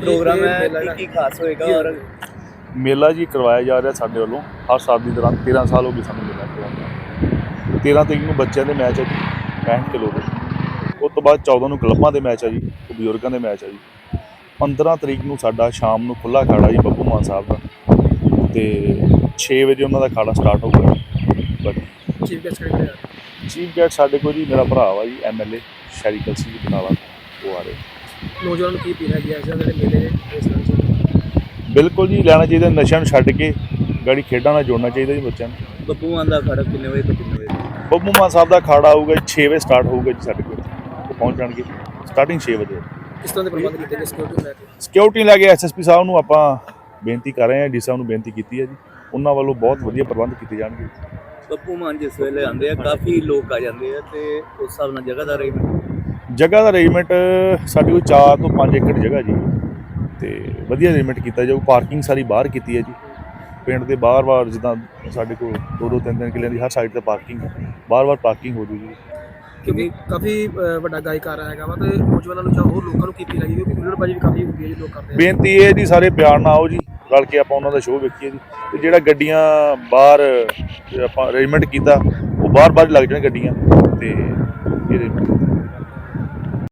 Programme ਹੈ। ਕੀ ਕੀ ਖਾਸ ਹੋਏਗਾ ਔਰ? ਮੇਲਾ ਜੀ ਕਰਵਾਇਆ ਜਾ ਰਿਹਾ ਸਾਡੇ ਵੱਲੋਂ ਹਰ ਸਾਲ ਦੀ ਤਰ੍ਹਾਂ 13 ਸਾਲ ਹੋ ਗਏ ਸਾਨੂੰ ਮੇਲਾ ਕਰਵਾਉਂਦਾ 13 ਤਰੀਕ ਨੂੰ ਬੱਚਿਆਂ ਦੇ ਮੈਚ ਹੈ ਜੀ 65 ਕਿਲੋ ਦੇ। ਉਸ ਤੋਂ ਬਾਅਦ 14 ਨੂੰ ਕਲੱਬਾਂ ਦੇ ਮੈਚ ਹੈ ਜੀ ਬਜ਼ੁਰਗਾਂ ਦੇ ਮੈਚ ਹੈ ਜੀ। 15 ਤਰੀਕ ਨੂੰ ਸਾਡਾ ਸ਼ਾਮ ਨੂੰ ਖੁੱਲਾ ਅਖਾੜਾ ਜੀ ਬੱਬੂ ਮਾਨ ਸਾਹਿਬ ਦਾ। ਤੇ 6 ਵਜੇ ਉਹਨਾਂ ਦਾ ਅਖਾੜਾ ਸਟਾਰਟ ਹੋਊਗਾ ਬਟ ਚੀਫ ਗੈਸਟ ਕਿਹੜੇ ਚੀਫ ਗੈਸਟ ਸਾਡੇ ਕੋਲ ਜੀ ਮੇਰਾ ਭਰਾ ਵਾ ਜੀ ਐਮਐਲਏ ਸ਼ੈਰੀ ਕਲਸੀ ਜੀ ਬਟਾਲਾ ਉਹ ਆ ਰਹੇ। ਨੌਜਵਾਨਾਂ ਨੂੰ ਕੀ ਹੈਗੀ ਹੈ ਜਿਹੜੇ ਮੇਲੇ ਦੇ ਇਸ ਬਿਲਕੁਲ ਜੀ ਲੈਣਾ ਚਾਹੀਦਾ ਨਸ਼ਿਆਂ ਨੂੰ ਛੱਡ ਕੇ ਗਾੜੀ ਖੇਡਾਂ ਨਾਲ ਜੋੜਨਾ ਚਾਹੀਦਾ ਜੀ ਬੱਚਿਆਂ ਨੂੰ। ਬੱਬੂ ਮਾਨ ਦਾ ਖੜਾ ਕਿੰਨੇ ਵਜੇ ਤੋਂ ਕਿੰਨੇ ਵਜੇ? ਬੱਬੂ ਮਾਨ ਸਾਹਿਬ ਦਾ ਅਖਾੜਾ ਆਊਗਾ ਜੀ 6 ਵਜੇ ਸਟਾਰਟ ਹੋਊਗਾ ਜੀ ਸਾਡੇ ਕੋਲ। ਪਹੁੰਚ ਜਾਣਗੇ ਸਟਾਰਟਿੰਗ 6 ਵਜੇ। ਕਿਸ ਤਰ੍ਹਾਂ ਦੇ ਪ੍ਰਬੰਧ ਕੀਤੇ ਗਏ ਸਿਕਿਉਰਿਟੀ ਲੈ ਕੇ? ਸਿਕਿਉਰਿਟੀ ਲੈ ਕੇ ਐਸਐਸਪੀ ਸਾਹਿਬ ਨੂੰ ਆਪਾਂ ਬੇਨਤੀ ਕਰ ਰਹੇ ਹਾਂ ਡੀ ਸਾਹਿਬ ਨੂੰ ਬੇਨਤੀ ਕੀਤੀ ਹੈ ਜੀ। ਉਹਨਾਂ ਵੱਲੋਂ ਬਹੁਤ ਵਧੀਆ ਪ੍ਰਬੰਧ ਕੀਤੇ ਜਾਣਗੇ। ਬੱਬੂ ਮਾਨ ਜਿਸ ਵੇਲੇ ਆਉਂਦੇ ਆ ਕਾਫੀ ਲੋਕ ਆ ਜਾਂਦੇ ਆ ਤੇ ਉਸ ਹਿਸਾਬ ਨਾਲ ਜਗ੍ਹਾ ਦਾ ਅਰੇਂਜਮੈਂਟ ਜਗ੍ਹਾ ਦਾ ਅਰੇਂਜਮੈਂਟ ਸਾਡੀ ਕੋਈ 4 ਤੋਂ 5 ਏਕੜ ਜਗ੍ਹਾ ਜੀ। ਤੇ ਵਧੀਆ ਅਰੇਂਜਮੈਂਟ ਕੀਤਾ ਜਾਊ ਪਾਰਕਿੰਗ ਸਾਰੀ ਬਾਹਰ ਕੀਤੀ ਹੈ ਜੀ। ਪਿੰਡ ਦੇ ਬਾਹਰ-ਬਾਹਰ ਜਿੱਦਾਂ ਸਾਡੇ ਕੋਲ ਦੋ ਦੋ ਤਿੰਨ ਤਿੰਨ ਕਿੱਲਿਆਂ ਦੀ ਹਰ ਸਾਈਡ ਤੇ ਪਾਰਕਿੰਗ ਬਾਹਰ-ਬਾਹਰ ਪਾਰਕਿੰਗ ਹੋ ਜੂਗੀ ਕਿਉਂਕਿ ਕਾਫੀ ਵੱਡਾ ਗਾਇਕਾਰ ਹੈਗਾ ਵਾ ਤੇ ਨੌਜਵਾਨਾਂ ਨੂੰ ਜਾਂ ਹੋਰ ਲੋਕਾਂ ਨੂੰ ਕੀ ਅਪੀਲ ਹੈਗੀ ਕਿਉਂਕਿ ਹੁਲੜਬਾਜੀ ਵੀ ਕਾਫੀ ਹੁੰਦੀ ਹੈ ਜੀ ਲੋਕ ਕਰਦੇ ਬੇਨਤੀ ਇਹ ਹੈ ਜੀ ਸਾਰੇ ਪਿਆਰ ਨਾਲ ਆਓ ਜੀ। ਰਲ ਕੇ ਆਪਾਂ ਉਹਨਾਂ ਦਾ ਸ਼ੋਅ ਵੇਖੀਏ ਜੀ। ਤੇ ਜਿਹੜਾ ਗੱਡੀਆਂ ਬਾਹਰ ਜੇ ਆਪਾਂ ਅਰੇਂਜਮੈਂਟ ਕੀਤਾ ਉਹ ਬਾਹਰ ਬਾਹਰ ਲੱਗ ਜਾਣ ਗੱਡੀਆਂ। ਤੇ ਇਹਦੇ